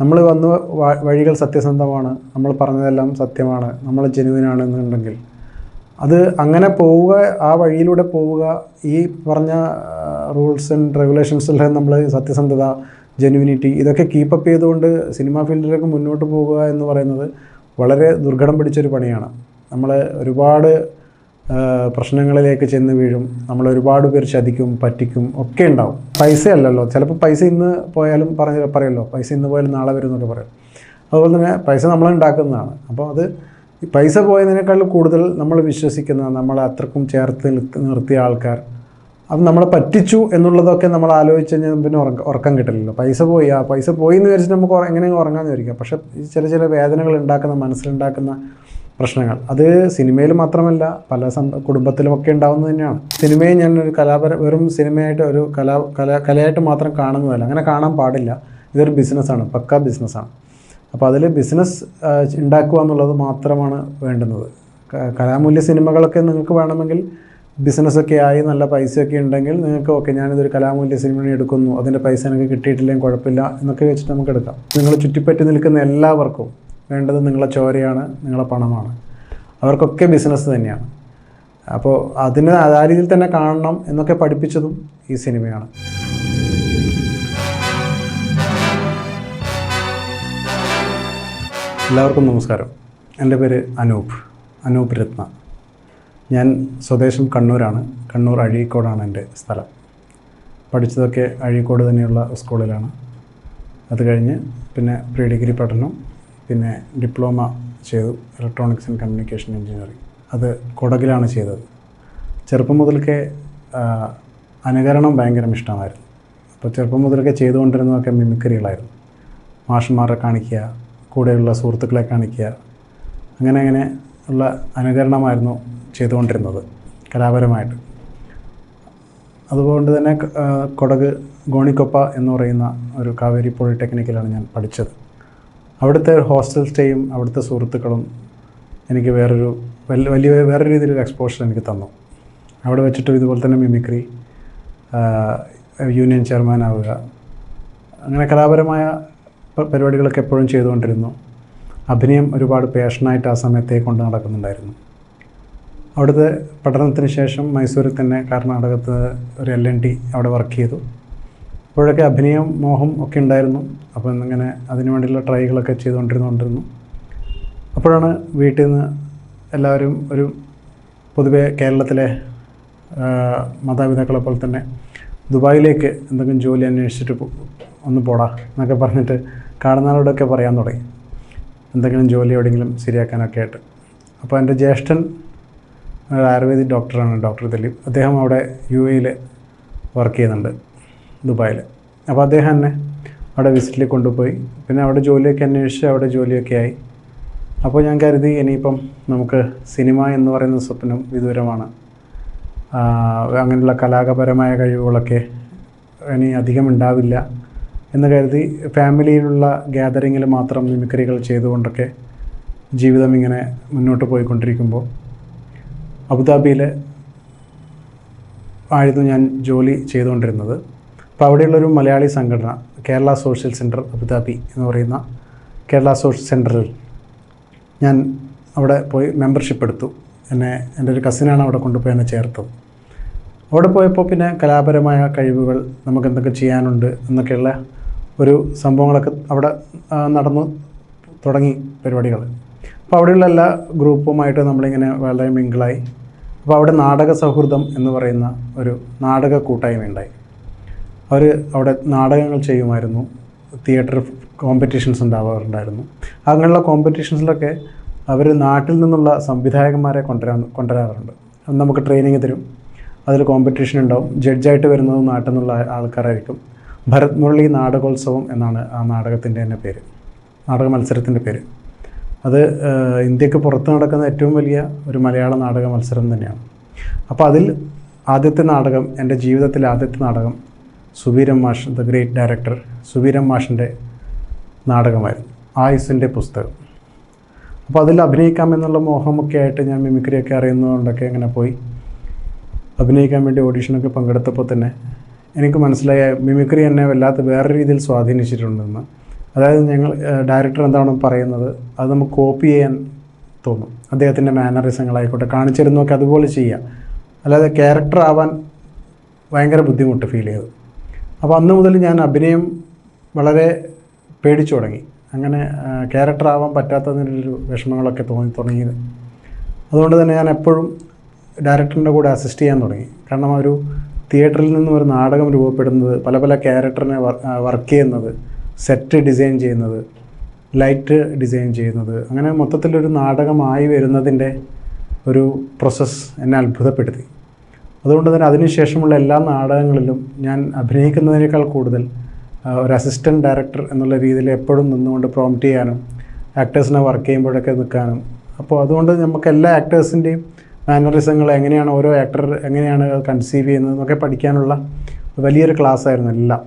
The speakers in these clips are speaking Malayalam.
നമ്മൾ വന്ന വഴികൾ സത്യസന്ധമാണ്. നമ്മൾ പറഞ്ഞതെല്ലാം സത്യമാണ്. നമ്മൾ ജെനുവിനാണ് എന്നുണ്ടെങ്കിൽ. അത് അങ്ങനെ പോവുക ആ വഴിയിലൂടെ പോവുക ഈ പറഞ്ഞ റൂൾസ് ആൻഡ് റെഗുലേഷൻസിലെ നമ്മൾ സത്യസന്ധത ജെനുവിനിറ്റി ഇതൊക്കെ കീപ്പപ്പ് ചെയ്തുകൊണ്ട് സിനിമാ ഫീൽഡിലേക്ക് മുന്നോട്ട് പോകുക എന്ന് പറയുന്നത് വളരെ ദുർഘടം പിടിച്ചൊരു പണിയാണ്. നമ്മൾ ഒരുപാട് പ്രശ്നങ്ങളിലേക്ക് ചെന്ന് വീഴും. നമ്മൾ ഒരുപാട് പേർ ചതിക്കും പറ്റിക്കും ഒക്കെ ഉണ്ടാവും. പൈസ അല്ലല്ലോ ചിലപ്പോൾ പൈസ ഇന്ന് പോയാലും പറഞ്ഞ പറയല്ലോ. പൈസ ഇന്ന് പോയാലും നാളെ വരും എന്നൊക്കെ പറയും. അതുപോലെ തന്നെ പൈസ നമ്മൾ ഉണ്ടാക്കുന്നതാണ്. അപ്പോൾ അത് പൈസ പോയതിനേക്കാൾ കൂടുതൽ നമ്മൾ വിശ്വസിക്കുന്ന നമ്മളെ അത്രക്കും ചേർത്ത് നിർത്തിയ ആൾക്കാർ അത് നമ്മളെ പറ്റിച്ചു എന്നുള്ളതൊക്കെ നമ്മൾ ആലോചിച്ച് കഴിഞ്ഞാൽ പിന്നെ ഉറക്കം ഉറക്കം കിട്ടില്ലല്ലോ പൈസ പോയി ആ പൈസ പോയി എന്ന് വിചാരിച്ചിട്ട് നമുക്ക് എങ്ങനെയെങ്കിലും ഉറങ്ങാമെന്ന് വിചാരിക്കാം. പക്ഷേ ചില ചില വേദനകൾ ഉണ്ടാക്കുന്ന മനസ്സിലുണ്ടാക്കുന്ന പ്രശ്നങ്ങൾ. അത് സിനിമയിൽ മാത്രമല്ല പല കുടുംബത്തിലുമൊക്കെ ഉണ്ടാവുന്നത് തന്നെയാണ്. സിനിമയെ ഞാൻ ഒരു കലാപര വെറും സിനിമയായിട്ട് ഒരു കലാ കല കലയായിട്ട് മാത്രം കാണുന്നതല്ല. അങ്ങനെ കാണാൻ പാടില്ല. ഇതൊരു ബിസിനസ്സാണ് പക്ക ബിസിനസ്സാണ്. അപ്പോൾ അതിൽ ബിസിനസ് ഉണ്ടാക്കുക എന്നുള്ളത് മാത്രമാണ് വേണ്ടുന്നത്. കലാമൂല്യ സിനിമകളൊക്കെ നിങ്ങൾക്ക് വേണമെങ്കിൽ ബിസിനസ്സൊക്കെ ആയി നല്ല പൈസയൊക്കെ ഉണ്ടെങ്കിൽ നിങ്ങൾക്ക് ഓക്കെ ഞാനിതൊരു കലാമൂല്യ സിനിമ എടുക്കുന്നു. അതിന്റെ പൈസ എനിക്ക് കിട്ടിയിട്ടില്ലെങ്കിൽ കുഴപ്പമില്ല എന്നൊക്കെ വെച്ചിട്ട് നമുക്ക് എടുക്കാം. നിങ്ങൾ ചുറ്റിപ്പറ്റി നിൽക്കുന്ന എല്ലാവർക്കും വേണ്ടത് നിങ്ങളെ ചോരയാണ് നിങ്ങളെ പണമാണ്. അവർക്കൊക്കെ ബിസിനസ് തന്നെയാണ്. അപ്പോൾ അതിന് ആ രീതിയിൽ തന്നെ കാണണം എന്നൊക്കെ പഠിപ്പിച്ചതും ഈ സിനിമയാണ്. എല്ലാവർക്കും നമസ്കാരം. എന്റെ പേര് അനൂപ്. അനൂപ് രത്ന. ഞാൻ സ്വദേശം കണ്ണൂരാണ്. കണ്ണൂർ അഴീക്കോടാണ് എന്റെ സ്ഥലം. പഠിച്ചതൊക്കെ അഴീക്കോട് തന്നെയുള്ള സ്കൂളിലാണ് അത് കഴിഞ്ഞ് പിന്നെ പ്രീ ഡിഗ്രി പഠനം പിന്നെ ഡിപ്ലോമ ചെയ്തു ഇലക്ട്രോണിക്സ് ആൻഡ് കമ്മ്യൂണിക്കേഷൻ എഞ്ചിനീയറിംഗ് അത് കൊടകിലാണ് ചെയ്തത്. ചെറുപ്പം മുതൽക്കേ അനുകരണം ഭയങ്കര ഇഷ്ടമായിരുന്നു. അപ്പോൾ ചെറുപ്പം മുതൽക്കേ ചെയ്തുകൊണ്ടിരുന്നതൊക്കെ മിമിക്രികളായിരുന്നു. മാഷന്മാരെ കാണിക്കുക കൂടെയുള്ള സുഹൃത്തുക്കളെ കാണിക്കുക അങ്ങനെ അങ്ങനെ ഉള്ള അനുകരണമായിരുന്നു ചെയ്തുകൊണ്ടിരുന്നത് കലാപരമായിട്ട്. അതുകൊണ്ട് തന്നെ കൊടക് ഗോണിക്കൊപ്പ എന്ന് പറയുന്ന ഒരു കാവേരി പോളിടെക്നിക്കിലാണ് ഞാൻ പഠിച്ചത്. അവിടുത്തെ ഹോസ്റ്റൽ സ്റ്റേയും അവിടുത്തെ സുഹൃത്തുക്കളും എനിക്ക് വേറൊരു വലിയ വലിയ വേറെ രീതിയിലൊരു എക്സ്പോഷർ എനിക്ക് തന്നു. അവിടെ വെച്ചിട്ട് ഇതുപോലെ തന്നെ മിമിക്രി യൂണിയൻ ചെയർമാൻ ആവുക അങ്ങനെ കലാപരമായ പരിപാടികളൊക്കെ എപ്പോഴും ചെയ്തുകൊണ്ടിരുന്നു. അഭിനയം ഒരുപാട് പാഷനായിട്ട് ആ സമയത്തെ കൊണ്ട് നടക്കുന്നുണ്ടായിരുന്നു. അവിടുത്തെ പഠനത്തിന് ശേഷം മൈസൂരിൽ തന്നെ കർണാടകത്ത് ഒരു എൽ എൻ ടി അവിടെ വർക്ക് ചെയ്തു. അപ്പോഴൊക്കെ അഭിനയം മോഹം ഒക്കെ ഉണ്ടായിരുന്നു. അപ്പോൾ ഇന്നിങ്ങനെ അതിനു വേണ്ടിയുള്ള ട്രൈകളൊക്കെ ചെയ്തുകൊണ്ടിരുന്നുകൊണ്ടിരുന്നു അപ്പോഴാണ് വീട്ടിൽ നിന്ന് എല്ലാവരും ഒരു പൊതുവേ കേരളത്തിലെ മാതാപിതാക്കളെ പോലെ തന്നെ ദുബായിലേക്ക് എന്തെങ്കിലും ജോലി അന്വേഷിച്ചിട്ട് ഒന്ന് പോടാ എന്നൊക്കെ പറഞ്ഞിട്ട് കാണുന്നവരോടൊക്കെ പറയാൻ തുടങ്ങി. എന്തെങ്കിലും ജോലി എവിടെയെങ്കിലും ശരിയാക്കാനൊക്കെ ആയിട്ട്. അപ്പോൾ എന്റെ ജ്യേഷ്ഠൻ ആയുർവേദിക് ഡോക്ടറാണ് ഡോക്ടർ ദിലീപ്. അദ്ദേഹം അവിടെ യു എയിൽ വർക്ക് ചെയ്യുന്നുണ്ട്. ദുബായിൽ. അപ്പോൾ അദ്ദേഹം തന്നെ അവിടെ വിസിറ്റിൽ കൊണ്ടുപോയി. പിന്നെ അവിടെ ജോലിയൊക്കെ അന്വേഷിച്ച് അവിടെ ജോലിയൊക്കെ ആയി. അപ്പോൾ ഞാൻ കരുതി ഇനിയിപ്പം നമുക്ക് സിനിമ എന്ന് പറയുന്ന സ്വപ്നം വിദൂരമാണ്. അങ്ങനെയുള്ള കലാപരമായ കഴിവുകളൊക്കെ ഇനി അധികം ഉണ്ടാവില്ല എന്ന് കരുതി ഫാമിലിയിലുള്ള ഗ്യാതറിങ്ങിൽ മാത്രം മിമിക്രികൾ ചെയ്തുകൊണ്ടൊക്കെ ജീവിതം ഇങ്ങനെ മുന്നോട്ട് പോയിക്കൊണ്ടിരിക്കുമ്പോൾ അബുദാബിയിൽ ആയിരുന്നു ഞാൻ ജോലി ചെയ്തുകൊണ്ടിരുന്നത്. അപ്പോൾ അവിടെയുള്ളൊരു മലയാളി സംഘടന കേരള സോഷ്യൽ സെന്റർ അബുദാബി എന്ന് പറയുന്ന കേരള സോഷ്യൽ സെന്ററിൽ ഞാൻ അവിടെ പോയി മെമ്പർഷിപ്പ് എടുത്തു. എന്നെ എന്റെ ഒരു കസിനാണ് അവിടെ കൊണ്ടുപോയി എന്നെ ചേർത്തത് അവിടെ പോയപ്പോൾ പിന്നെ കലാപരമായ കഴിവുകൾ നമുക്ക് എന്തൊക്കെ ചെയ്യാനുണ്ട് എന്നൊക്കെയുള്ള ഒരു സംഭവങ്ങളൊക്കെ അവിടെ നടന്നു തുടങ്ങി പരിപാടികൾ. അപ്പോൾ അവിടെയുള്ള എല്ലാ ഗ്രൂപ്പുമായിട്ട് നമ്മളിങ്ങനെ വളരെ മിങ്കിളായി. അപ്പോൾ അവിടെ നാടക സൗഹൃദം എന്ന് പറയുന്ന ഒരു നാടക കൂട്ടായ്മ ഉണ്ടായി അവർ അവിടെ നാടകങ്ങൾ ചെയ്യുമായിരുന്നു. തിയേറ്റർ കോമ്പറ്റീഷൻസ് ഉണ്ടാവാറുണ്ടായിരുന്നു. അങ്ങനെയുള്ള കോമ്പറ്റീഷൻസിലൊക്കെ അവർ നാട്ടിൽ നിന്നുള്ള സംവിധായകന്മാരെ കൊണ്ടുവരാൻ കൊണ്ടുവരാറുണ്ട്. നമുക്ക് ട്രെയിനിങ് തരും. അതിൽ കോമ്പറ്റീഷൻ ഉണ്ടാവും. ജഡ്ജായിട്ട് വരുന്നത് നാട്ടിൽ നിന്നുള്ള ആൾക്കാരായിരിക്കും. ഭരത് മുരളി നാടകോത്സവം എന്നാണ് ആ നാടകത്തിന്റെ തന്നെ പേര്. നാടക മത്സരത്തിന്റെ പേര്. അത് ഇന്ത്യയ്ക്ക് പുറത്ത് നടക്കുന്ന ഏറ്റവും വലിയ ഒരു മലയാള നാടക മത്സരം തന്നെയാണ്. അപ്പോൾ അതിൽ ആദ്യത്തെ നാടകം എന്റെ ജീവിതത്തിലെ ആദ്യത്തെ നാടകം സുബീരം മാഷ് ദ ഗ്രേറ്റ് ഡയറക്ടർ സുബീരം മാഷിന്റെ നാടകമായിരുന്നു ആയുസിന്റെ പുസ്തകം. അപ്പോൾ അതിൽ അഭിനയിക്കാം എന്നുള്ള മോഹമൊക്കെ ആയിട്ട് ഞാൻ മിമിക്രിയൊക്കെ അറിയുന്നതുകൊണ്ടൊക്കെ അങ്ങനെ പോയി. അഭിനയിക്കാൻ വേണ്ടി ഓഡീഷനൊക്കെ പങ്കെടുത്തപ്പോൾ തന്നെ എനിക്ക് മനസ്സിലായ മിമിക്രി എന്നെ വല്ലാത്ത വേറെ രീതിയിൽ സ്വാധീനിച്ചിട്ടുണ്ടെന്ന്. അതായത് ഞങ്ങൾ ഡയറക്ടർ എന്താണോ പറയുന്നത് അത് നമുക്ക് കോപ്പി ചെയ്യാൻ തോന്നും. അദ്ദേഹത്തിന്റെ മാനറിസങ്ങളായിക്കോട്ടെ കാണിച്ചിരുന്നൊക്കെ അതുപോലെ ചെയ്യാം. അല്ലാതെ ക്യാരക്ടർ ആവാൻ ഭയങ്കര ബുദ്ധിമുട്ട് ഫീൽ ചെയ്തു. അപ്പോൾ അന്ന് മുതൽ ഞാൻ അഭിനയം വളരെ പേടിച്ചു തുടങ്ങി. അങ്ങനെ ക്യാരക്ടർ ആവാൻ പറ്റാത്തതിനൊരു വിഷമങ്ങളൊക്കെ തോന്നി തുടങ്ങിയത് അതുകൊണ്ട് തന്നെ ഞാൻ എപ്പോഴും ഡയറക്ടറിന്റെ കൂടെ അസിസ്റ്റ് ചെയ്യാൻ തുടങ്ങി. കാരണം ആ ഒരു തിയേറ്ററിൽ നിന്നും ഒരു നാടകം രൂപപ്പെടുന്നത് പല പല ക്യാരക്ടറിനെ വർക്ക് ചെയ്യുന്നത് സെറ്റ് ഡിസൈൻ ചെയ്യുന്നത് ലൈറ്റ് ഡിസൈൻ ചെയ്യുന്നത് അങ്ങനെ മൊത്തത്തിലൊരു നാടകമായി വരുന്നതിന്റെ ഒരു പ്രോസസ്സ് എന്നെ അത്ഭുതപ്പെടുത്തി. അതുകൊണ്ട് തന്നെ അതിനുശേഷമുള്ള എല്ലാ നാടകങ്ങളിലും ഞാൻ അഭിനയിക്കുന്നതിനേക്കാൾ കൂടുതൽ ഒരു അസിസ്റ്റന്റ് ഡയറക്ടർ എന്നുള്ള രീതിയിൽ എപ്പോഴും നിന്നുകൊണ്ട് പ്രോംപ്റ്റ് ചെയ്യാനും ആക്ടേഴ്സിനെ വർക്ക് ചെയ്യുമ്പോഴൊക്കെ നിൽക്കാനും. അപ്പോൾ അതുകൊണ്ട് നമുക്ക് എല്ലാ ആക്ടേഴ്സിന്റെയും മാനറിസങ്ങൾ എങ്ങനെയാണ് ഓരോ ആക്ടർ എങ്ങനെയാണ് കൺസീവ് ചെയ്യുന്നത് എന്നൊക്കെ പഠിക്കാനുള്ള വലിയൊരു ക്ലാസ് ആയിരുന്നു എല്ലാം.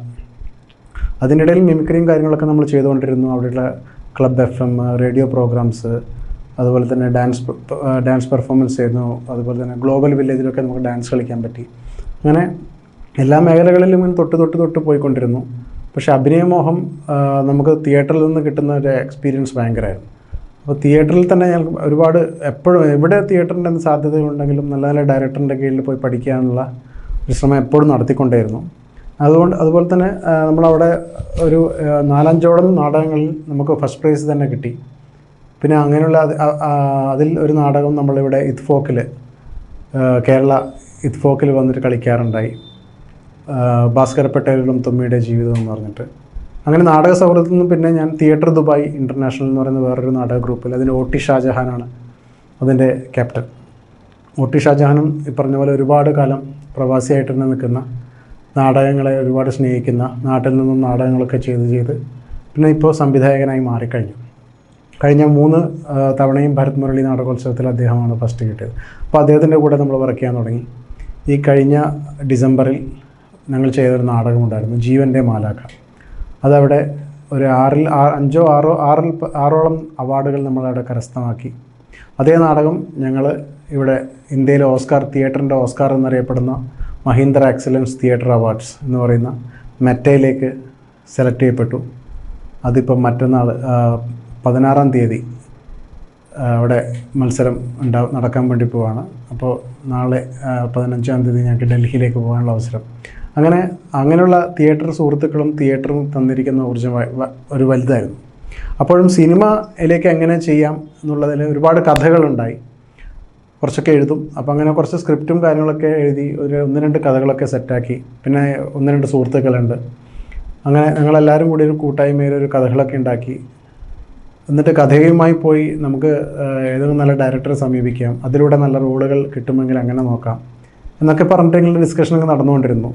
അതിനിടയിൽ മിമിക്രിയും കാര്യങ്ങളൊക്കെ നമ്മൾ ചെയ്തുകൊണ്ടിരുന്നു. അവിടെയുള്ള club F M radio programmes അതുപോലെ തന്നെ ഡാൻസ് ഡാൻസ് പെർഫോമൻസ് ചെയ്യുന്നു അതുപോലെ തന്നെ ഗ്ലോബൽ വില്ലേജിലൊക്കെ നമുക്ക് ഡാൻസ് കളിക്കാൻ പറ്റി. അങ്ങനെ എല്ലാ മേഖലകളിലും ഇങ്ങനെ തൊട്ട് തൊട്ട് തൊട്ട് പോയിക്കൊണ്ടിരുന്നു. പക്ഷേ അഭിനയമോഹം നമുക്ക് തിയേറ്ററിൽ നിന്ന് കിട്ടുന്ന ഒരു എക്സ്പീരിയൻസ് ഭയങ്കരമായിരുന്നു. അപ്പോൾ തിയേറ്ററിൽ തന്നെ ഞാൻ ഒരുപാട് എപ്പോഴും എവിടെ തിയേറ്ററിന്റെ സാധ്യതയുണ്ടെങ്കിലും നല്ല നല്ല ഡയറക്ടറിന്റെ കീഴിൽ പോയി പഠിക്കാനുള്ള ഒരു ശ്രമം എപ്പോഴും നടത്തിക്കൊണ്ടേയിരുന്നു. അതുകൊണ്ട് അതുപോലെ തന്നെ നമ്മളവിടെ ഒരു നാലഞ്ചോളം നാടകങ്ങളിൽ നമുക്ക് ഫസ്റ്റ് പ്രൈസ് തന്നെ കിട്ടി. പിന്നെ അങ്ങനെയുള്ള അതിൽ ഒരു നാടകം നമ്മളിവിടെ ഇത്ഫോക്കിൽ കേരള ഇത്ഫോക്കിൽ വന്നിട്ട് കളിക്കാറുണ്ടായി. ഭാസ്കര പട്ടേലും തുമ്മിയുടെ ജീവിതം എന്ന് പറഞ്ഞിട്ട്. അങ്ങനെ നാടക സൗഹൃദത്തിൽ നിന്ന് പിന്നെ ഞാൻ തിയേറ്റർ ദുബായ് ഇന്റർനാഷണൽ എന്ന് പറയുന്ന വേറൊരു നാടക ഗ്രൂപ്പിൽ അതിന്റെ ഓട്ടി ഷാജഹാനാണ് അതിന്റെ ക്യാപ്റ്റൻ. ഓട്ടി ഷാജഹാനും ഈ പറഞ്ഞ പോലെ ഒരുപാട് കാലം പ്രവാസിയായിട്ട് തന്നെ നിൽക്കുന്ന നാടകങ്ങളെ ഒരുപാട് സ്നേഹിക്കുന്ന നാട്ടിൽ നിന്നും നാടകങ്ങളൊക്കെ ചെയ്ത് ചെയ്ത് പിന്നെ ഇപ്പോൾ സംവിധായകനായി മാറിക്കഴിഞ്ഞു. കഴിഞ്ഞ മൂന്ന് തവണയും ഭരത് മുരളി നാടകോത്സവത്തിൽ അദ്ദേഹമാണ് ഫസ്റ്റ് കിട്ടിയത്. അപ്പോൾ അദ്ദേഹത്തിന്റെ കൂടെ നമ്മൾ വർക്ക് ചെയ്യാൻ തുടങ്ങി. ഈ കഴിഞ്ഞ ഡിസംബറിൽ ഞങ്ങൾ ചെയ്തൊരു നാടകമുണ്ടായിരുന്നു ജീവന്റെ മാലാഖ. അതവിടെ ഒരു ആറിൽ അഞ്ചോ ആറോ ആറിൽ ആറോളം അവാർഡുകൾ നമ്മളവിടെ കരസ്ഥമാക്കി. അതേ നാടകം ഞങ്ങൾ ഇവിടെ ഇന്ത്യയിലെ ഓസ്കാർ തിയേറ്ററിന്റെ ഓസ്കാർ എന്നറിയപ്പെടുന്ന മഹീന്ദ്ര എക്സലൻസ് തിയേറ്റർ അവാർഡ്സ് എന്ന് പറയുന്ന മെറ്റയിലേക്ക് സെലക്ട് ചെയ്യപ്പെട്ടു. അതിപ്പം മറ്റന്നാൾ പതിനാറാം തീയതി അവിടെ മത്സരം ഉണ്ടാ നടക്കാൻ വേണ്ടി പോവാണ്. അപ്പോൾ നാളെ പതിനഞ്ചാം തീയതി ഞങ്ങൾക്ക് ഡൽഹിയിലേക്ക് പോകാനുള്ള അവസരം. അങ്ങനെ അങ്ങനെയുള്ള തിയേറ്റർ സുഹൃത്തുക്കളും തിയേറ്ററും തന്നിരിക്കുന്ന ഊർജം ഒരു വലുതായിരുന്നു. അപ്പോഴും സിനിമയിലേക്ക് എങ്ങനെ ചെയ്യാം എന്നുള്ളതിൽ ഒരുപാട് കഥകളുണ്ടായി. കുറച്ചൊക്കെ എഴുതും. അപ്പോൾ അങ്ങനെ കുറച്ച് സ്ക്രിപ്റ്റും കാര്യങ്ങളൊക്കെ എഴുതി ഒരു ഒന്ന് രണ്ട് കഥകളൊക്കെ സെറ്റാക്കി. പിന്നെ ഒന്ന് രണ്ട് സുഹൃത്തുക്കളുണ്ട്. അങ്ങനെ ഞങ്ങളെല്ലാവരും കൂടി ഒരു കൂട്ടായ്മയിൽ ഒരു കഥകളൊക്കെ ഉണ്ടാക്കി. എന്നിട്ട് കഥയുമായി പോയി നമുക്ക് ഏതെങ്കിലും നല്ല ഡയറക്ടറെ സമീപിക്കാം. അതിലൂടെ നല്ല റോളുകൾ കിട്ടുമെങ്കിൽ അങ്ങനെ നോക്കാം എന്നൊക്കെ പറഞ്ഞിട്ടെങ്കിലും ഡിസ്കഷനൊക്കെ നടന്നുകൊണ്ടിരുന്നു.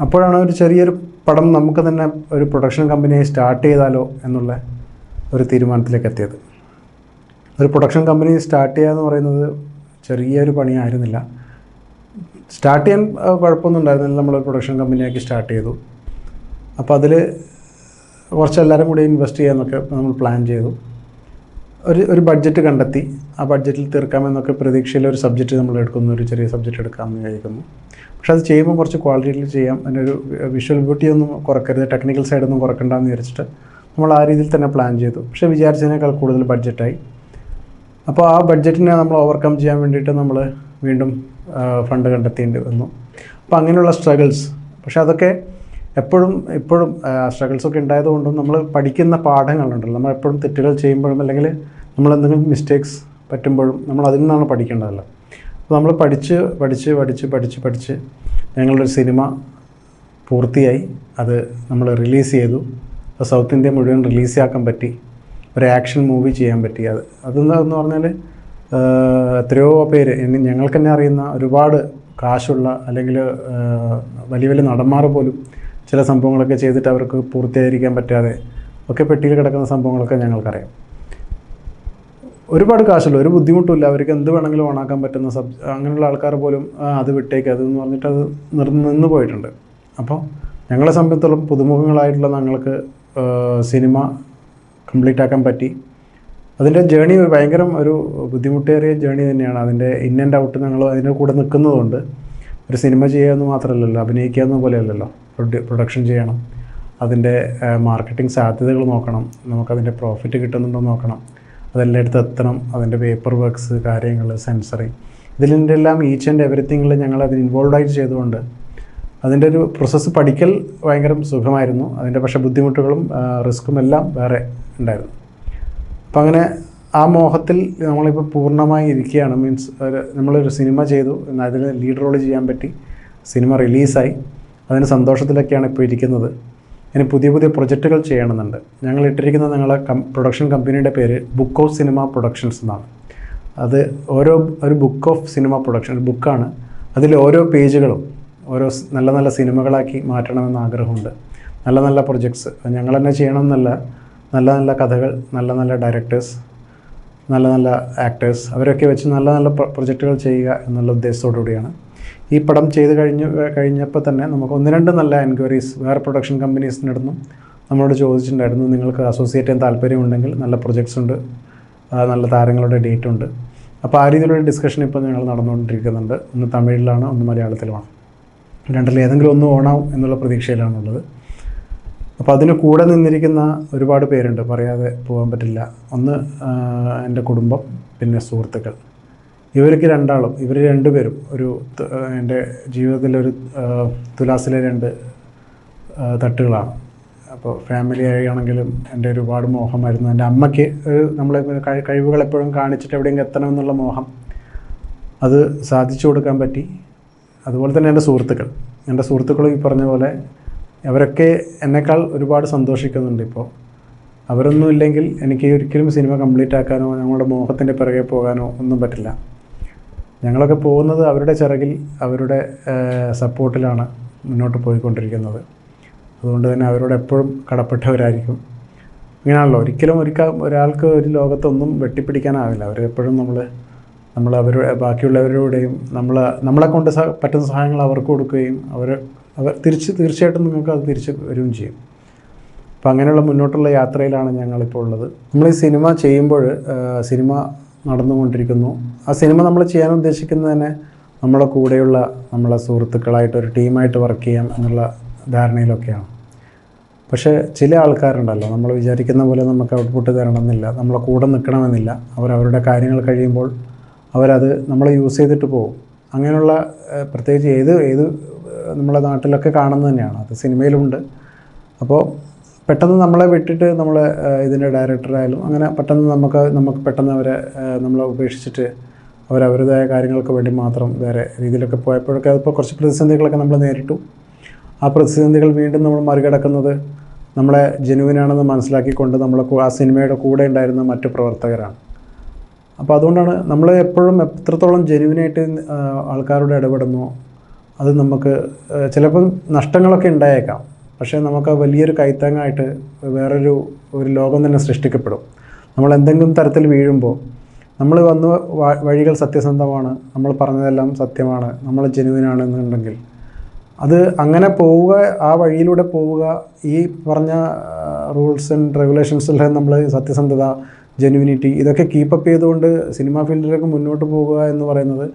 അപ്പോഴാണ് ഒരു ചെറിയൊരു പടം നമുക്ക് തന്നെ ഒരു പ്രൊഡക്ഷൻ കമ്പനിയായി സ്റ്റാർട്ട് ചെയ്താലോ എന്നുള്ള ഒരു തീരുമാനത്തിലേക്ക് എത്തിയത്. ഒരു പ്രൊഡക്ഷൻ കമ്പനി സ്റ്റാർട്ട് ചെയ്യുക എന്ന് പറയുന്നത് ചെറിയൊരു പണിയായിരുന്നില്ല. സ്റ്റാർട്ട് ചെയ്യാൻ കുഴപ്പമൊന്നും ഉണ്ടായിരുന്നില്ല. നമ്മൾ പ്രൊഡക്ഷൻ കമ്പനിയാക്കി സ്റ്റാർട്ട് ചെയ്തു. അപ്പോൾ അതിൽ കുറച്ച് എല്ലാവരും കൂടി ഇൻവെസ്റ്റ് ചെയ്യാമെന്നൊക്കെ നമ്മൾ പ്ലാൻ ചെയ്തു. ഒരു ഒരു ബഡ്ജറ്റ് കണ്ടെത്തി. ആ ബഡ്ജറ്റിൽ തീർക്കാമെന്നൊക്കെ പ്രതീക്ഷയിൽ ഒരു സബ്ജക്റ്റ് നമ്മൾ എടുക്കുന്നു. ഒരു ചെറിയ സബ്ജക്റ്റ് എടുക്കാമെന്ന് വിചാരിക്കുന്നു. പക്ഷെ അത് ചെയ്യുമ്പോൾ കുറച്ച് ക്വാളിറ്റിയിൽ ചെയ്യാം. അതിനൊരു വിഷ്വൽ ബ്യൂട്ടി ഒന്നും കുറക്കരുത്. ടെക്നിക്കൽ സൈഡൊന്നും കുറക്കണ്ടെന്ന് വിചാരിച്ചിട്ട് നമ്മൾ ആ രീതിയിൽ തന്നെ പ്ലാൻ ചെയ്തു. പക്ഷെ വിചാരിച്ചതിനേക്കാൾ കൂടുതൽ ബഡ്ജറ്റായി അപ്പോൾ ആ ബഡ്ജറ്റിനെ നമ്മൾ ഓവർകം ചെയ്യാൻ വേണ്ടിയിട്ട് നമ്മൾ വീണ്ടും ഫണ്ട് കണ്ടെത്തേണ്ടി വന്നു. അപ്പോൾ അങ്ങനെയുള്ള സ്ട്രഗിൾസ് പക്ഷേ അതൊക്കെ എപ്പോഴും ഇപ്പോഴും സ്ട്രഗിൾസ് ഒക്കെ ഉണ്ടായതുകൊണ്ടും നമ്മൾ പഠിക്കുന്ന പാഠങ്ങളുണ്ടല്ലോ. നമ്മൾ എപ്പോഴും തെറ്റുകൾ ചെയ്യുമ്പോഴും അല്ലെങ്കിൽ നമ്മൾ എന്തെങ്കിലും മിസ്റ്റേക്സ് പറ്റുമ്പോഴും നമ്മൾ അതിൽ നിന്നാണ് പഠിക്കേണ്ടതല്ലോ. അപ്പോൾ നമ്മൾ പഠിച്ച് പഠിച്ച് പഠിച്ച് പഠിച്ച് പഠിച്ച് ഞങ്ങളൊരു സിനിമ പൂർത്തിയായി. അത് നമ്മൾ റിലീസ് ചെയ്തു. സൗത്ത് ഇന്ത്യ മുഴുവൻ റിലീസ് ആക്കാൻ പറ്റി. ഒരു ആക്ഷൻ മൂവി ചെയ്യാൻ പറ്റി. അത് അതെന്താന്ന് പറഞ്ഞാൽ എത്രയോ പേര് ഞങ്ങൾക്ക് തന്നെ അറിയുന്ന ഒരുപാട് കാശുള്ള അല്ലെങ്കിൽ വലിയ വലിയ നടന്മാർ പോലും ചില സംഭവങ്ങളൊക്കെ ചെയ്തിട്ട് അവർക്ക് പൂർത്തീകരിക്കാൻ പറ്റാതെ ഒക്കെ പെട്ടിയിൽ കിടക്കുന്ന സംഭവങ്ങളൊക്കെ ഞങ്ങൾക്കറിയാം. ഒരുപാട് കാശുള്ള ഒരു ബുദ്ധിമുട്ടുമില്ല. അവർക്ക് എന്ത് വേണമെങ്കിലും ഓണാക്കാൻ പറ്റുന്ന സബ് അങ്ങനെയുള്ള ആൾക്കാർ പോലും അത് വിട്ടേക്ക്. അത് എന്ന് പറഞ്ഞിട്ട് അത് നിർ നിന്ന് പോയിട്ടുണ്ട്. അപ്പോൾ ഞങ്ങളെ സംബന്ധിച്ചിടത്തോളം പുതുമുഖങ്ങളായിട്ടുള്ള ഞങ്ങൾക്ക് സിനിമ കംപ്ലീറ്റ് ആക്കാൻ പറ്റി. അതിന്റെ ജേണി ഭയങ്കര ഒരു ബുദ്ധിമുട്ടേറിയ ജേണി തന്നെയാണ്. അതിന്റെ ഇൻ ആൻഡ് ഔട്ട് ഞങ്ങൾ അതിന്റെ കൂടെ നിൽക്കുന്നതുകൊണ്ട്. ഒരു സിനിമ ചെയ്യുക എന്ന് മാത്രമല്ലല്ലോ അഭിനയിക്കുക പോലെയല്ലല്ലോ. പ്രൊഡക്ഷൻ ചെയ്യണം. അതിന്റെ മാർക്കറ്റിംഗ് സാധ്യതകൾ നോക്കണം. നമുക്കതിന്റെ പ്രോഫിറ്റ് കിട്ടുന്നുണ്ടോ നോക്കണം. അതെല്ലാം അടുത്ത് എത്തണം. അതിന്റെ പേപ്പർ വർക്ക്സ് കാര്യങ്ങൾ സെൻസറിങ് ഇതിന്റെ എല്ലാം ഈച്ച് ആൻഡ് എവറിത്തിങ്ങിൽ ഞങ്ങൾ അതിൽ ഇൻവോൾവ് ആയിട്ട് ചെയ്തുകൊണ്ട് അതിന്റെ ഒരു പ്രോസസ്സ് പഠിക്കൽ ഭയങ്കര സുഖമായിരുന്നു. അതിന്റെ പക്ഷേ ബുദ്ധിമുട്ടുകളും റിസ്ക്കും എല്ലാം വേറെ ഉണ്ടായിരുന്നു. അപ്പം അങ്ങനെ ആ മോഹത്തിൽ നമ്മളിപ്പോൾ പൂർണമായി ഇരിക്കുകയാണ്. മീൻസ് ഒരു നമ്മളൊരു സിനിമ ചെയ്തു. അതിൽ ലീഡ് റോൾ ചെയ്യാൻ പറ്റി. സിനിമ റിലീസായി അതിന് സന്തോഷത്തിലൊക്കെയാണ് ഇപ്പോൾ ഇരിക്കുന്നത്. ഇനി പുതിയ പുതിയ പ്രൊജക്റ്റുകൾ ചെയ്യണമെന്നുണ്ട്. ഞങ്ങൾ ഇട്ടിരിക്കുന്ന ഞങ്ങളെ കം പ്രൊഡക്ഷൻ കമ്പനിയുടെ പേര് ബുക്ക് ഓഫ് സിനിമ പ്രൊഡക്ഷൻസ് എന്നാണ്. അത് ഓരോ ഒരു ബുക്ക് ഓഫ് സിനിമ പ്രൊഡക്ഷൻ ഒരു ബുക്കാണ് അതിൽ ഓരോ പേജുകളും ഓരോ നല്ല നല്ല സിനിമകളാക്കി മാറ്റണമെന്ന് ആഗ്രഹമുണ്ട്. നല്ല നല്ല പ്രൊജക്ട്സ് ഞങ്ങൾ തന്നെ ചെയ്യണമെന്നല്ല. നല്ല നല്ല കഥകൾ നല്ല നല്ല ഡയറക്ടേഴ്സ് നല്ല നല്ല ആക്ടേഴ്സ് അവരൊക്കെ വെച്ച് നല്ല നല്ല പ്രൊജക്റ്റുകൾ ചെയ്യുക എന്നുള്ള ഉദ്ദേശത്തോടു കൂടിയാണ് ഈ പടം ചെയ്ത് കഴിഞ്ഞ് കഴിഞ്ഞപ്പോൾ തന്നെ നമുക്ക് ഒന്ന് രണ്ട് നല്ല എൻക്വയറീസ് വേറെ പ്രൊഡക്ഷൻ കമ്പനീസിന്റെ അടുത്തും നമ്മളോട് ചോദിച്ചിട്ടുണ്ടായിരുന്നു. നിങ്ങൾക്ക് അസോസിയേറ്റ് ചെയ്യാൻ താല്പര്യമുണ്ടെങ്കിൽ നല്ല പ്രൊജക്ട്സ് ഉണ്ട് നല്ല താരങ്ങളുടെ ഡേറ്റ് ഉണ്ട്. അപ്പോൾ ആ രീതിയിലുള്ള ഡിസ്കഷൻ ഇപ്പോൾ ഞങ്ങൾ നടന്നുകൊണ്ടിരിക്കുന്നുണ്ട്. ഒന്ന് തമിഴിലാണ് ഒന്ന് മലയാളത്തിലുമാണ്. രണ്ടിൽ ഏതെങ്കിലും ഒന്ന് ഓണാവും എന്നുള്ള പ്രതീക്ഷയിലാണുള്ളത്. അപ്പോൾ അതിന് കൂടെ നിന്നിരിക്കുന്ന ഒരുപാട് പേരുണ്ട് പറയാതെ പോകാൻ പറ്റില്ല. ഒന്ന് എന്റെ കുടുംബം പിന്നെ സുഹൃത്തുക്കൾ. ഇവർക്ക് രണ്ടാളും ഇവർ രണ്ടുപേരും ഒരു എന്റെ ജീവിതത്തിലൊരു തുലാസിലെ രണ്ട് തട്ടുകളാണ്. അപ്പോൾ ഫാമിലി ആണെങ്കിലും എന്റെ ഒരുപാട് മോഹമായിരുന്നു. എന്റെ അമ്മയ്ക്ക് നമ്മളെ കഴിവുകൾ എപ്പോഴും കാണിച്ചിട്ട് എവിടെയെങ്കിലും എത്തണമെന്നുള്ള മോഹം അത് സാധിച്ചു കൊടുക്കാൻ പറ്റി. അതുപോലെ തന്നെ എന്റെ സുഹൃത്തുക്കൾ. എന്റെ സുഹൃത്തുക്കളും ഈ പറഞ്ഞ പോലെ അവരൊക്കെ എന്നെക്കാൾ ഒരുപാട് സന്തോഷിക്കുന്നുണ്ട് ഇപ്പോൾ. അവരൊന്നും ഇല്ലെങ്കിൽ എനിക്ക് ഒരിക്കലും സിനിമ കംപ്ലീറ്റ് ആക്കാനോ ഞങ്ങളുടെ മോഹത്തിന്റെ പിറകെ പോകാനോ ഒന്നും പറ്റില്ല. ഞങ്ങളൊക്കെ പോകുന്നത് അവരുടെ ചിറകിൽ അവരുടെ സപ്പോർട്ടിലാണ് മുന്നോട്ട് പോയിക്കൊണ്ടിരിക്കുന്നത്. അതുകൊണ്ട് തന്നെ അവരോട് എപ്പോഴും കടപ്പെട്ടവരായിരിക്കും. ഇങ്ങനെയാണല്ലോ ഒരിക്കലും ഒരിക്ക ഒരാൾക്ക് ഒരു ലോകത്തൊന്നും വെട്ടിപ്പിടിക്കാനാവില്ല. അവരെപ്പോഴും നമ്മൾ നമ്മൾ അവർ ബാക്കിയുള്ളവരുടെയും നമ്മൾ നമ്മളെ കൊണ്ട് പറ്റുന്ന സഹായങ്ങൾ അവർക്ക് കൊടുക്കുകയും അവർ അവർ തിരിച്ച് തീർച്ചയായിട്ടും നിങ്ങൾക്ക് അത് തിരിച്ച് വരികയും ചെയ്യും. അപ്പോൾ അങ്ങനെയുള്ള മുന്നോട്ടുള്ള യാത്രയിലാണ് ഞങ്ങളിപ്പോൾ ഉള്ളത്. നമ്മൾ ഈ സിനിമ ചെയ്യുമ്പോൾ സിനിമ നടന്നുകൊണ്ടിരിക്കുന്നു. ആ സിനിമ നമ്മൾ ചെയ്യാൻ ഉദ്ദേശിക്കുന്നത് തന്നെ നമ്മുടെ കൂടെയുള്ള നമ്മളെ സുഹൃത്തുക്കളായിട്ട് ഒരു ടീമായിട്ട് വർക്ക് ചെയ്യാം എന്നുള്ള ധാരണയിലൊക്കെയാണ്. പക്ഷേ ചില ആൾക്കാരുണ്ടല്ലോ നമ്മൾ വിചാരിക്കുന്ന പോലെ നമുക്ക് ഔട്ട്പുട്ട് തരണമെന്നില്ല നമ്മളെ കൂടെ നിൽക്കണമെന്നില്ല. അവർ അവരുടെ കാര്യങ്ങൾ കഴിയുമ്പോൾ അവരത് നമ്മൾ യൂസ് ചെയ്തിട്ട് പോകും. അങ്ങനെയുള്ള പ്രത്യേകിച്ച് ഏത് ഏത് നമ്മളെ നാട്ടിലൊക്കെ കാണുന്നത് തന്നെയാണ്. അത് സിനിമയിലുണ്ട്. അപ്പോൾ പെട്ടെന്ന് നമ്മളെ വിട്ടിട്ട് നമ്മൾ ഇതിന്റെ ഡയറക്ടറായാലും അങ്ങനെ പെട്ടെന്ന് നമുക്ക് നമുക്ക് പെട്ടെന്ന് അവരെ നമ്മളെ ഉപേക്ഷിച്ചിട്ട് അവർ അവരുടേതായ കാര്യങ്ങൾക്ക് വേണ്ടി മാത്രം വേറെ രീതിയിലൊക്കെ പോയപ്പോഴൊക്കെ അതിപ്പോൾ കുറച്ച് പ്രതിസന്ധികളൊക്കെ നമ്മൾ നേരിട്ടു. ആ പ്രതിസന്ധികൾ വീണ്ടും നമ്മൾ മറികടക്കുന്നത് നമ്മളെ ജനുവിനാണെന്ന് മനസ്സിലാക്കിക്കൊണ്ട് നമ്മളെ ആ സിനിമയുടെ കൂടെ ഉണ്ടായിരുന്ന മറ്റു പ്രവർത്തകരാണ്. അപ്പോൾ അതുകൊണ്ടാണ് നമ്മൾ എപ്പോഴും എത്രത്തോളം ജെനുവിനായിട്ട് ആൾക്കാരോട് ഇടപെടുന്നു അത് നമുക്ക് ചിലപ്പം നഷ്ടങ്ങളൊക്കെ ഉണ്ടായേക്കാം. പക്ഷേ നമുക്ക് വലിയൊരു കൈത്താങ്ങായിട്ട് വേറൊരു ഒരു ലോകം തന്നെ സൃഷ്ടിക്കപ്പെടും. നമ്മൾ എന്തെങ്കിലും തരത്തിൽ വീഴുമ്പോൾ നമ്മൾ വന്ന വഴികൾ സത്യസന്ധമാണ് നമ്മൾ പറഞ്ഞതെല്ലാം സത്യമാണ് നമ്മൾ ജെനുവിനാണെന്നുണ്ടെങ്കിൽ അത് അങ്ങനെ പോവുക ആ വഴിയിലൂടെ പോവുക ഈ പറഞ്ഞ റൂൾസ് ആൻഡ് റെഗുലേഷൻസിലെ നമ്മൾ സത്യസന്ധത ജെന്യൂനിറ്റി ഇതൊക്കെ കീപ്പപ്പ് ചെയ്തുകൊണ്ട് സിനിമാ ഫീൽഡിലേക്ക് മുന്നോട്ട് പോവുക എന്ന് പറയുന്നത്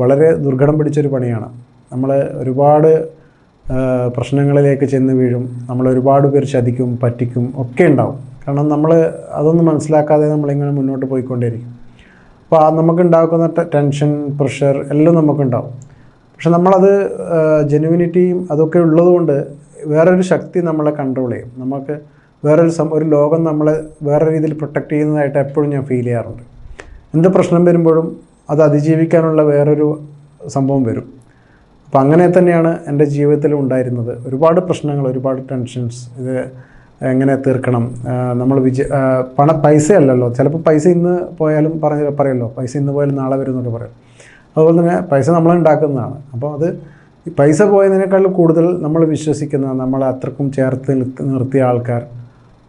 വളരെ ദുർഘടം പിടിച്ചൊരു പണിയാണ്. നമ്മൾ ഒരുപാട് പ്രശ്നങ്ങളിലേക്ക് ചെന്ന് വീഴും. നമ്മൾ ഒരുപാട് പേർ ചതിക്കും പറ്റിക്കും ഒക്കെ ഉണ്ടാവും. കാരണം നമ്മൾ അതൊന്നും മനസ്സിലാക്കാതെ നമ്മളിങ്ങനെ മുന്നോട്ട് പോയിക്കൊണ്ടേയിരിക്കും. അപ്പോൾ നമുക്കുണ്ടാക്കുന്ന ടെൻഷൻ പ്രഷർ എല്ലാം നമുക്കുണ്ടാവും. പക്ഷെ നമ്മളത് ജെനുവിനിറ്റിയും അതൊക്കെ ഉള്ളതുകൊണ്ട് വേറൊരു ശക്തി നമ്മളെ കൺട്രോൾ ചെയ്യും. നമുക്ക് വേറൊരു സം ഒരു ലോകം നമ്മളെ വേറെ രീതിയിൽ പ്രൊട്ടക്റ്റ് ചെയ്യുന്നതായിട്ട് എപ്പോഴും ഞാൻ ഫീൽ ചെയ്യാറുണ്ട്. എന്ത് പ്രശ്നം വരുമ്പോഴും അത് അതിജീവിക്കാനുള്ള വേറൊരു സംഭവം വരും. അപ്പോൾ അങ്ങനെ തന്നെയാണ് എന്റെ ജീവിതത്തിൽ ഉണ്ടായിരുന്നത്. ഒരുപാട് പ്രശ്നങ്ങൾ ഒരുപാട് ടെൻഷൻസ്. ഇത് എങ്ങനെ തീർക്കണം? നമ്മൾ വിജയ പൈസ അല്ലല്ലോ ചിലപ്പോൾ പൈസ ഇന്ന് പോയാലും പറഞ്ഞ പറയല്ലോ. പൈസ ഇന്ന് പോയാലും നാളെ വരും എന്നൊക്കെ പറയും. അതുപോലെ തന്നെ പൈസ നമ്മൾ ഉണ്ടാക്കുന്നതാണ്. അപ്പോൾ അത് പൈസ പോയതിനേക്കാൾ കൂടുതൽ നമ്മൾ വിശ്വസിക്കുന്ന നമ്മളെ അത്രക്കും ചേർത്ത് നിർത്തിയ ആൾക്കാർ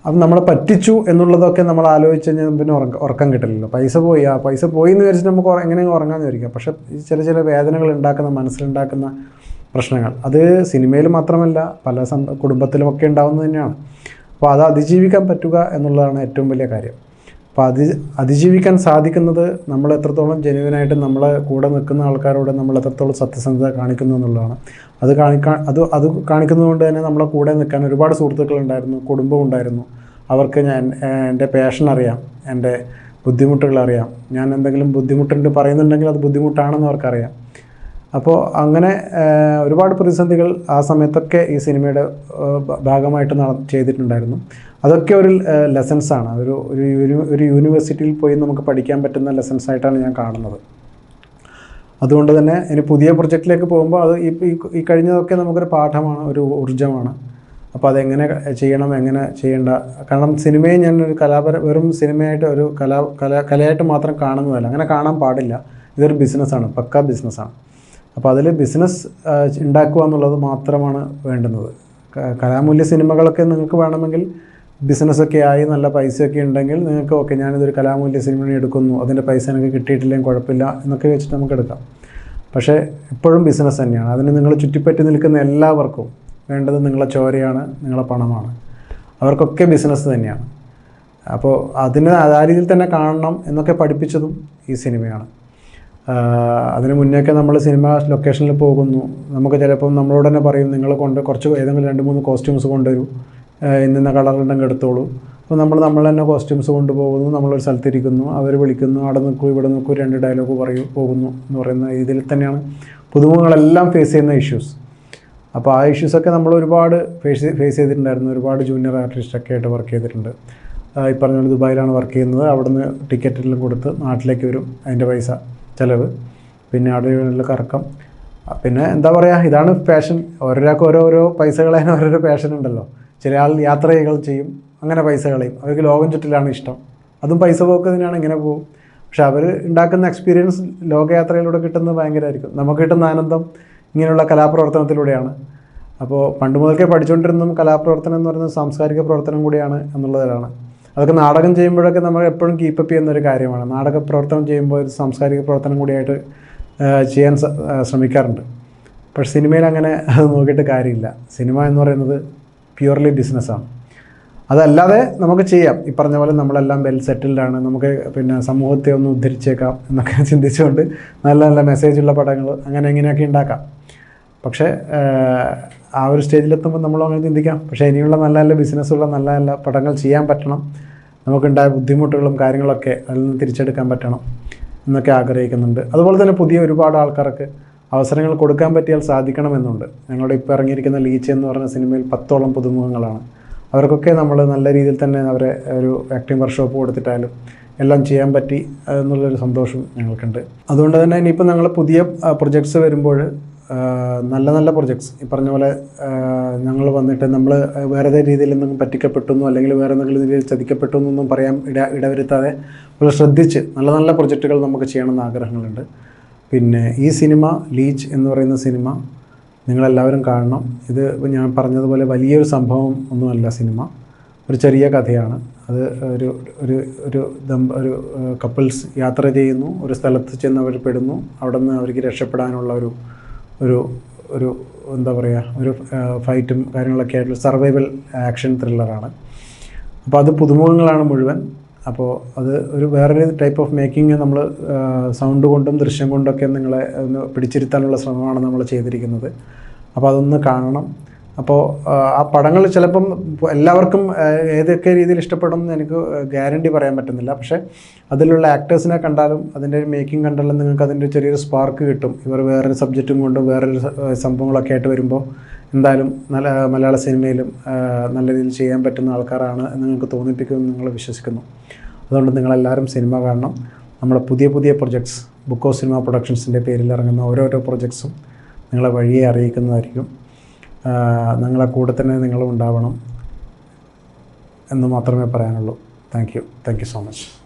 അത് നമ്മളെ പറ്റിച്ചു എന്നുള്ളതൊക്കെ നമ്മൾ ആലോചിച്ച് കഴിഞ്ഞാൽ പിന്നെ ഉറക്കം ഉറക്കം കിട്ടില്ലല്ലോ. പൈസ പോയി ആ പൈസ പോയി എന്ന് വിചാരിച്ചിട്ട് നമുക്ക് എങ്ങനെയും എങ്ങനെ ഉറങ്ങാമെന്ന് വിചാരിക്കാം. പക്ഷേ ചില ചില വേദനകൾ ഉണ്ടാക്കുന്ന മനസ്സിലുണ്ടാക്കുന്ന പ്രശ്നങ്ങൾ അത് സിനിമയിൽ മാത്രമല്ല പല സം കുടുംബത്തിലുമൊക്കെ ഉണ്ടാവുന്നത് തന്നെയാണ്. അപ്പോൾ അത് അതിജീവിക്കാൻ പറ്റുക എന്നുള്ളതാണ് ഏറ്റവും വലിയ കാര്യം. അപ്പോൾ അതി അതിജീവിക്കാൻ സാധിക്കുന്നത് നമ്മൾ എത്രത്തോളം ജെനുവിനായിട്ട് നമ്മളെ കൂടെ നിൽക്കുന്ന ആൾക്കാരോട് നമ്മൾ എത്രത്തോളം സത്യസന്ധത കാണിക്കുന്നു എന്നുള്ളതാണ്. അത് കാണിക്കാൻ അത് അത് കാണിക്കുന്നതുകൊണ്ട് തന്നെ നമ്മളെ കൂടെ നിൽക്കാൻ ഒരുപാട് സുഹൃത്തുക്കളുണ്ടായിരുന്നു കുടുംബം ഉണ്ടായിരുന്നു. അവർക്ക് ഞാൻ എന്റെ പാഷൻ അറിയാം എന്റെ ബുദ്ധിമുട്ടുകൾ അറിയാം. ഞാൻ എന്തെങ്കിലും ബുദ്ധിമുട്ടുണ്ട് പറയുന്നുണ്ടെങ്കിൽ അത് ബുദ്ധിമുട്ടാണെന്ന് അവർക്കറിയാം അപ്പോൾ അങ്ങനെ ഒരുപാട് പ്രതിസന്ധികൾ ആ സമയത്തൊക്കെ ഈ സിനിമയുടെ ഭാഗമായിട്ട് നട ചെയ്തിട്ടുണ്ടായിരുന്നു. അതൊക്കെ ഒരു ലെസൺസാണ് ഒരു ഒരു ഒരു യൂണിവേഴ്സിറ്റിയിൽ പോയി നമുക്ക് പഠിക്കാൻ പറ്റുന്ന ലെസൺസ് ആയിട്ടാണ് ഞാൻ കാണുന്നത്. അതുകൊണ്ട് തന്നെ ഇനി പുതിയ പ്രൊജക്റ്റിലേക്ക് പോകുമ്പോൾ അത് ഈ കഴിഞ്ഞതൊക്കെ നമുക്കൊരു പാഠമാണ് ഒരു ഊർജമാണ്. അപ്പോൾ അതെങ്ങനെ ചെയ്യണം എങ്ങനെ ചെയ്യേണ്ട? കാരണം സിനിമയെ ഞാൻ ഒരു കലാപര വെറും സിനിമയായിട്ട് ഒരു കലാ കല കലയായിട്ട് മാത്രം കാണുന്നതല്ല. അങ്ങനെ കാണാൻ പാടില്ല. ഇതൊരു ബിസിനസ്സാണ് പക്ക ബിസിനസ്സാണ് അപ്പോൾ അതിൽ ബിസിനസ് ഉണ്ടാക്കുക എന്നുള്ളത് മാത്രമാണ് വേണ്ടുന്നത്. കലാമൂല്യ സിനിമകളൊക്കെ നിങ്ങൾക്ക് വേണമെങ്കിൽ ബിസിനസ്സൊക്കെ ആയി നല്ല പൈസയൊക്കെ ഉണ്ടെങ്കിൽ നിങ്ങൾക്ക് ഓക്കെ ഞാനിതൊരു കലാമൂല്യ സിനിമ എടുക്കുന്നു അതിന്റെ പൈസ എനിക്ക് കിട്ടിയിട്ടില്ലെങ്കിൽ കുഴപ്പമില്ല എന്നൊക്കെ വെച്ചിട്ട് നമുക്ക് എടുക്കാം. പക്ഷേ എപ്പോഴും ബിസിനസ് തന്നെയാണ്. അതിന് നിങ്ങൾ ചുറ്റിപ്പറ്റി നിൽക്കുന്ന എല്ലാവർക്കും വേണ്ടത് നിങ്ങളെ ചോരയാണ് നിങ്ങളെ പണമാണ്. അവർക്കൊക്കെ ബിസിനസ് തന്നെയാണ്. അപ്പോൾ അതിന് ആ രീതിയിൽ തന്നെ കാണണം എന്നൊക്കെ പഠിപ്പിച്ചതും ഈ സിനിമയാണ്. അതിന് മുന്നേയൊക്കെ നമ്മൾ സിനിമ ലൊക്കേഷനിൽ പോകുന്നു. നമുക്ക് ചിലപ്പം നമ്മളോട് തന്നെ പറയും നിങ്ങൾ കൊണ്ട് കുറച്ച് ഏതെങ്കിലും രണ്ട് മൂന്ന് കോസ്റ്റ്യൂംസ് കൊണ്ടുവരൂ. ഇന്ന കളറുണ്ടെങ്കിൽ എടുത്തോളൂ. അപ്പോൾ നമ്മൾ നമ്മൾ തന്നെ കോസ്റ്റ്യൂംസ് കൊണ്ടുപോകുന്നു. നമ്മളൊരു സ്ഥലത്തിരിക്കുന്നു. അവർ വിളിക്കുന്നു. അവിടെ നിൽക്കൂ ഇവിടെ നിൽക്കൂ രണ്ട് ഡയലോഗ് പറയൂ പോകുന്നു എന്ന് പറയുന്ന ഇതിൽ തന്നെയാണ് പുതുമുഖങ്ങളെല്ലാം ഫേസ് ചെയ്യുന്ന ഇഷ്യൂസ് അപ്പോൾ ആ ഇഷ്യൂസൊക്കെ നമ്മൾ ഒരുപാട് ഫേസ് ഫേസ് ചെയ്തിട്ടുണ്ടായിരുന്നു. ഒരുപാട് ജൂനിയർ ആർട്ടിസ്റ്റൊക്കെ ആയിട്ട് വർക്ക് ചെയ്തിട്ടുണ്ട്. ഈ പറഞ്ഞ ദുബായിലാണ് വർക്ക് ചെയ്യുന്നത്. അവിടുന്ന് ടിക്കറ്റെല്ലാം കൊടുത്ത് നാട്ടിലേക്ക് വരും. അതിന്റെ പൈസ. ചിലവ് പിന്നെ അവിടെ കറക്കം. പിന്നെ എന്താ പറയുക ഇതാണ് പാഷൻ ഓരോരാൾക്ക് ഓരോരോ പൈസകളെ ഓരോരോ പാഷൻ ഉണ്ടല്ലോ. ചില ആൾ യാത്രകൾ ചെയ്യും അങ്ങനെ പൈസ കളയും. അവർക്ക് ലോകം ചുറ്റിലാണ് ഇഷ്ടം. അതും പൈസ പോക്ക് തന്നെയാണ് ഇങ്ങനെ പോകും. പക്ഷെ അവർ ഉണ്ടാക്കുന്ന എക്സ്പീരിയൻസ് ലോകയാത്രയിലൂടെ കിട്ടുന്നത് ഭയങ്കരമായിരിക്കും നമുക്ക് കിട്ടുന്ന ആനന്ദം ഇങ്ങനെയുള്ള കലാപ്രവർത്തനത്തിലൂടെയാണ്. അപ്പോൾ പണ്ട് മുതൽക്കേ പഠിച്ചുകൊണ്ടിരുന്നതും കലാപ്രവർത്തനം എന്ന് പറയുന്നത് സാംസ്കാരിക പ്രവർത്തനം കൂടിയാണ് എന്നുള്ളതാണ്. അതൊക്കെ നാടകം ചെയ്യുമ്പോഴൊക്കെ നമ്മൾ എപ്പോഴും കീപ്പപ്പ് ചെയ്യുന്ന ഒരു കാര്യമാണ്. നാടക പ്രവർത്തനം ചെയ്യുമ്പോൾ ഒരു സാംസ്കാരിക പ്രവർത്തനം കൂടിയായിട്ട് ചെയ്യാൻ ശ്രമിക്കാറുണ്ട്. പക്ഷെ സിനിമയിൽ അങ്ങനെ അത് നോക്കിയിട്ട് കാര്യമില്ല. സിനിമ എന്ന് പറയുന്നത് പ്യുവർലി ബിസിനസ്സാണ് അതല്ലാതെ നമുക്ക് ചെയ്യാം. ഈ പറഞ്ഞ പോലെ നമ്മളെല്ലാം വെൽ സെറ്റിൽഡ് ആണ്. നമുക്ക് പിന്നെ സമൂഹത്തെ ഒന്ന് ഉദ്ധരിച്ചേക്കാം എന്നൊക്കെ ചിന്തിച്ചുകൊണ്ട് നല്ല നല്ല മെസ്സേജ് ഉള്ള പടങ്ങൾ അങ്ങനെ എങ്ങനെയൊക്കെ ഉണ്ടാക്കാം. പക്ഷേ ആ ഒരു സ്റ്റേജിലെത്തുമ്പോൾ നമ്മൾ അങ്ങനെ ചിന്തിക്കാം. പക്ഷേ ഇനിയുള്ള നല്ല നല്ല ബിസിനസ്സുള്ള നല്ല നല്ല പടങ്ങൾ ചെയ്യാൻ പറ്റണം. നമുക്കുണ്ടായ ബുദ്ധിമുട്ടുകളും കാര്യങ്ങളൊക്കെ അതിൽ നിന്ന് തിരിച്ചെടുക്കാൻ പറ്റണം എന്നൊക്കെ ആഗ്രഹിക്കുന്നുണ്ട്. അതുപോലെ തന്നെ പുതിയ ഒരുപാട് ആൾക്കാർക്ക് അവസരങ്ങൾ കൊടുക്കാൻ പറ്റിയാൽ സാധിക്കണമെന്നുണ്ട് ഞങ്ങളുടെ ഇപ്പോൾ ഇറങ്ങിയിരിക്കുന്ന ലീച്ച് എന്ന് പറഞ്ഞ സിനിമയിൽ പത്തോളം പുതുമുഖങ്ങളാണ്. അവർക്കൊക്കെ നമ്മൾ നല്ല രീതിയിൽ തന്നെ അവരെ ഒരു ആക്ടിംഗ് വർക്ക്ഷോപ്പ് കൊടുത്തിട്ടാലും എല്ലാം ചെയ്യാൻ പറ്റി എന്നുള്ളൊരു സന്തോഷം ഞങ്ങൾക്കുണ്ട്. അതുകൊണ്ട് തന്നെ ഇനിയിപ്പോൾ ഞങ്ങൾ പുതിയ പ്രൊജക്ട്സ് വരുമ്പോൾ നല്ല നല്ല പ്രൊജക്ട്സ് ഈ പറഞ്ഞ പോലെ ഞങ്ങൾ വന്നിട്ട് നമ്മൾ വേറെ രീതിയിൽ എന്തെങ്കിലും പറ്റിക്കപ്പെട്ടു എന്നോ അല്ലെങ്കിൽ വേറെ എന്തെങ്കിലും രീതിയിൽ ചതിക്കപ്പെട്ടു എന്നൊന്നും പറയാൻ ഇട ഇടവരുത്താതെ വളരെ ശ്രദ്ധിച്ച് നല്ല നല്ല പ്രൊജക്റ്റുകൾ നമുക്ക് ചെയ്യണമെന്ന് ആഗ്രഹങ്ങളുണ്ട്. പിന്നെ ഈ സിനിമ ലീച്ച് എന്ന് പറയുന്ന സിനിമ നിങ്ങളെല്ലാവരും കാണണം. ഇത് ഞാൻ പറഞ്ഞതുപോലെ വലിയൊരു സംഭവം ഒന്നുമല്ല സിനിമ. ഒരു ചെറിയ കഥയാണ്. അത് ഒരു ഒരു ഒരു ദമ്പ ഒരു കപ്പിൾസ് യാത്ര ചെയ്യുന്നു. ഒരു സ്ഥലത്ത് ചെന്ന് അവർ പെടുന്നു. അവിടെ നിന്ന് അവർക്ക് രക്ഷപ്പെടാനുള്ള ഒരു ഒരു ഒരു എന്താ പറയുക ഒരു ഫൈറ്റും കാര്യങ്ങളൊക്കെ ആയിട്ടുള്ള സർവൈവൽ ആക്ഷൻ ത്രില്ലറാണ്. അപ്പോൾ അത് പുതുമുഖങ്ങളാണ് മുഴുവൻ. അപ്പോൾ അത് ഒരു വേറൊരു ടൈപ്പ് ഓഫ് മേക്കിംഗ് നമ്മൾ സൗണ്ട് കൊണ്ടും ദൃശ്യം കൊണ്ടൊക്കെ നിങ്ങളെ ഒന്ന് പിടിച്ചിരുത്താനുള്ള ശ്രമമാണ് നമ്മൾ ചെയ്തിരിക്കുന്നത്. അപ്പോൾ അതൊന്ന് കാണണം. അപ്പോൾ ആ പടങ്ങൾ ചിലപ്പം എല്ലാവർക്കും ഏതൊക്കെ രീതിയിൽ ഇഷ്ടപ്പെടും എന്ന് എനിക്ക് ഗ്യാരണ്ടി പറയാൻ പറ്റുന്നില്ല. പക്ഷേ അതിലുള്ള ആക്ടേഴ്സിനെ കണ്ടാലും അതിന്റെ ഒരു മേക്കിംഗ് കണ്ടാലും നിങ്ങൾക്ക് അതിന്റെ ചെറിയൊരു സ്പാർക്ക് കിട്ടും. ഇവർ വേറൊരു സബ്ജക്റ്റും കൊണ്ട് വേറൊരു സംഭവങ്ങളൊക്കെ ആയിട്ട് വരുമ്പോൾ എന്തായാലും നല്ല മലയാള സിനിമയിലും നല്ല രീതിയിൽ ചെയ്യാൻ പറ്റുന്ന ആൾക്കാരാണ് എന്ന് നിങ്ങൾക്ക് തോന്നിപ്പിക്കുമെന്ന് നിങ്ങൾ വിശ്വസിക്കുന്നു. അതുകൊണ്ട് നിങ്ങളെല്ലാവരും സിനിമ കാണണം. നമ്മുടെ പുതിയ പുതിയ പ്രൊജക്ട്സ് ബുക്ക് ഓഫ് സിനിമ പ്രൊഡക്ഷൻസിന്റെ പേരിൽ ഇറങ്ങുന്ന ഓരോരോ പ്രൊജക്ട്സും നിങ്ങളെ വഴിയെ അറിയിക്കുന്നതായിരിക്കും. നിങ്ങളെ കൂടെ തന്നെ നിങ്ങളും ഉണ്ടാവണം എന്ന് മാത്രമേ പറയാനുള്ളൂ. Thank you thank you so much